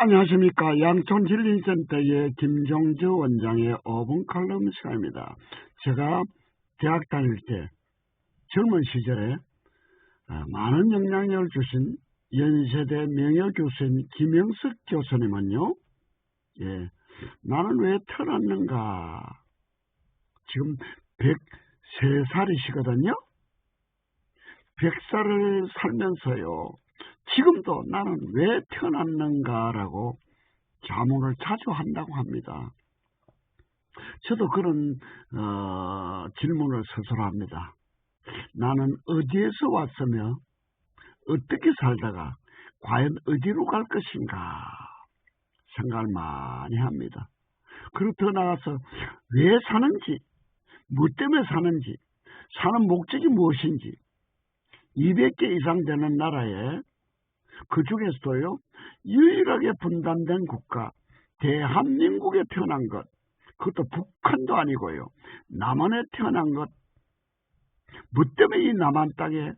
안녕하십니까. 양촌진린센터의 김종주 원장의 5분 칼럼 시간입니다. 제가 대학 다닐 때 젊은 시절에 어, 많은 영향력을 주신 연세대 명예교수인 김영석 교수님은요. 예, 나는 왜 태어났는가. 지금 103살이시거든요. 100살을 살면서요. 지금도 나는 왜 태어났는가라고 자문을 자주 한다고 합니다. 저도 그런 어, 질문을 스스로 합니다. 나는 어디에서 왔으며 어떻게 살다가 과연 어디로 갈 것인가 생각을 많이 합니다. 그리고 더 나아가서 왜 사는지, 뭐 때문에 사는지, 사는 목적이 무엇인지 200개 이상 되는 나라에 그 중에서도요, 유일하게 분단된 국가, 대한민국에 태어난 것, 그것도 북한도 아니고요, 남한에 태어난 것, 뭐 때문에 이 남한 땅에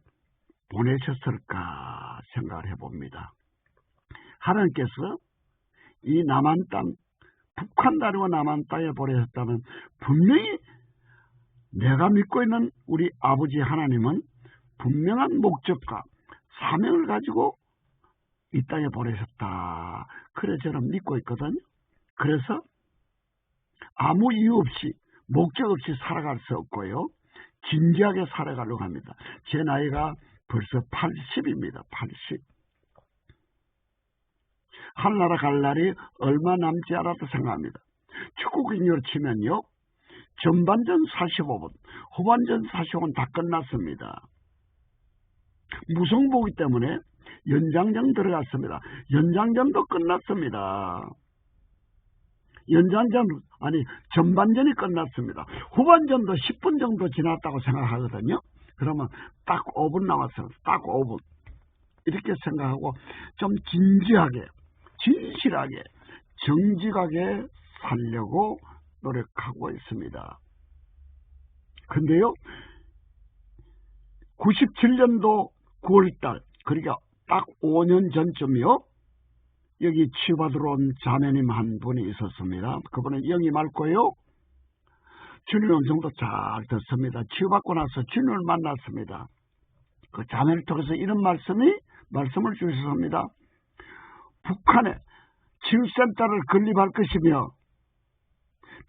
보내셨을까 생각을 해봅니다. 하나님께서 이 남한 땅, 북한 다리고 남한 땅에 보내셨다면 분명히 내가 믿고 있는 우리 아버지 하나님은 분명한 목적과 사명을 가지고 이 땅에 보내셨다. 그래 저는 믿고 있거든요. 그래서 아무 이유 없이 목적 없이 살아갈 수 없고요. 진지하게 살아가려고 합니다. 제 나이가 벌써 80입니다. 80. 한나라 갈 날이 얼마 남지 않았다 생각합니다. 축구 경기로 치면요. 전반전 45분, 후반전 45분 다 끝났습니다. 무성보기 때문에 연장전 들어갔습니다. 연장전도 끝났습니다. 연장전 아니 전반전이 끝났습니다. 후반전도 10분 정도 지났다고 생각하거든요. 그러면 딱 5분 남았어요. 딱 5분. 이렇게 생각하고 좀 진지하게, 진실하게, 정직하게 살려고 노력하고 있습니다. 근데요, 97년도 9월달, 그러니까 딱 5년 전쯤이요. 여기 치유받으러 온 자매님 한 분이 있었습니다. 그분은 영이 맑고요. 주님 음성도 잘 듣습니다. 치유받고 나서 주님을 만났습니다. 그 자매를 통해서 이런 말씀이 말씀을 주셨습니다. 북한에 치유센터를 건립할 것이며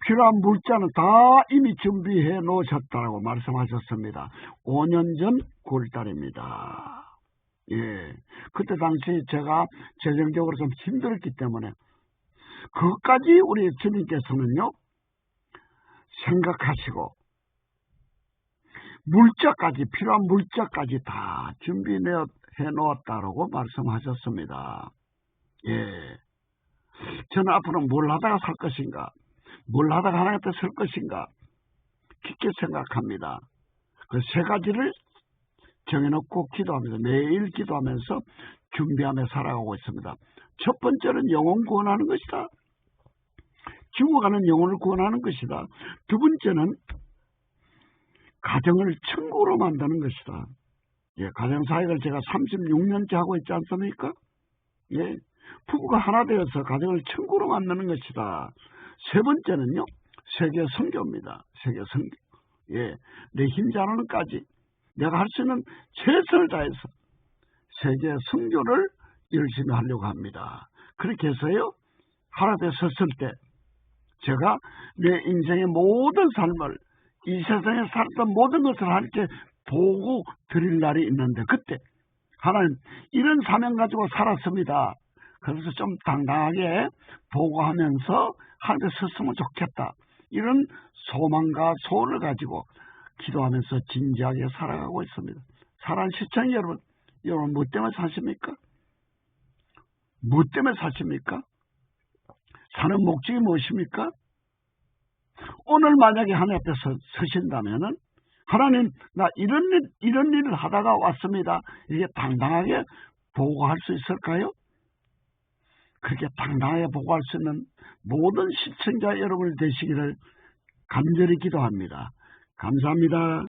필요한 물자는 다 이미 준비해 놓으셨다고 말씀하셨습니다. 5년 전 9월달입니다. 예. 그때 당시 제가 재정적으로 좀 힘들었기 때문에 그것까지 우리 주님께서는요, 생각하시고, 물자까지, 필요한 물자까지 다 준비해 놓았다라고 말씀하셨습니다. 예. 저는 앞으로 뭘 하다가 살 것인가, 뭘 하다가 하나님 앞에 설 것인가, 깊게 생각합니다. 그 세 가지를 정해놓고 기도합니다. 매일 기도하면서 준비하며 살아가고 있습니다. 첫 번째는 영혼 구원하는 것이다. 죽어가는 영혼을 구원하는 것이다. 두 번째는 가정을 천국으로 만드는 것이다. 예, 가정사역을 제가 36년째 하고 있지 않습니까? 예, 부부가 하나 되어서 가정을 천국으로 만드는 것이다. 세 번째는요, 세계 성교입니다. 세계 성교. 예, 내 힘자하는까지 내가 할 수 있는 최선을 다해서 세계 성교를 열심히 하려고 합니다. 그렇게 해서요, 하나님에 섰을 때 제가 내 인생의 모든 삶을 이 세상에 살았던 모든 것을 하나님께 보고 드릴 날이 있는데 그때 하나님 이런 사명 가지고 살았습니다. 그래서 좀 당당하게 보고하면서 하나님께 섰으면 좋겠다. 이런 소망과 소원을 가지고 기도하면서 진지하게 살아가고 있습니다. 사랑하는 시청자 여러분, 여러분 뭐 때문에 사십니까? 뭐 때문에 사십니까? 사는 목적이 무엇입니까? 오늘 만약에 하나님 앞에 서, 서신다면은 하나님 나 이런 일 이런 일을 하다가 왔습니다. 이게 당당하게 보고할 수 있을까요? 그렇게 당당하게 보고할 수 있는 모든 시청자 여러분이 되시기를 간절히 기도합니다. 감사합니다.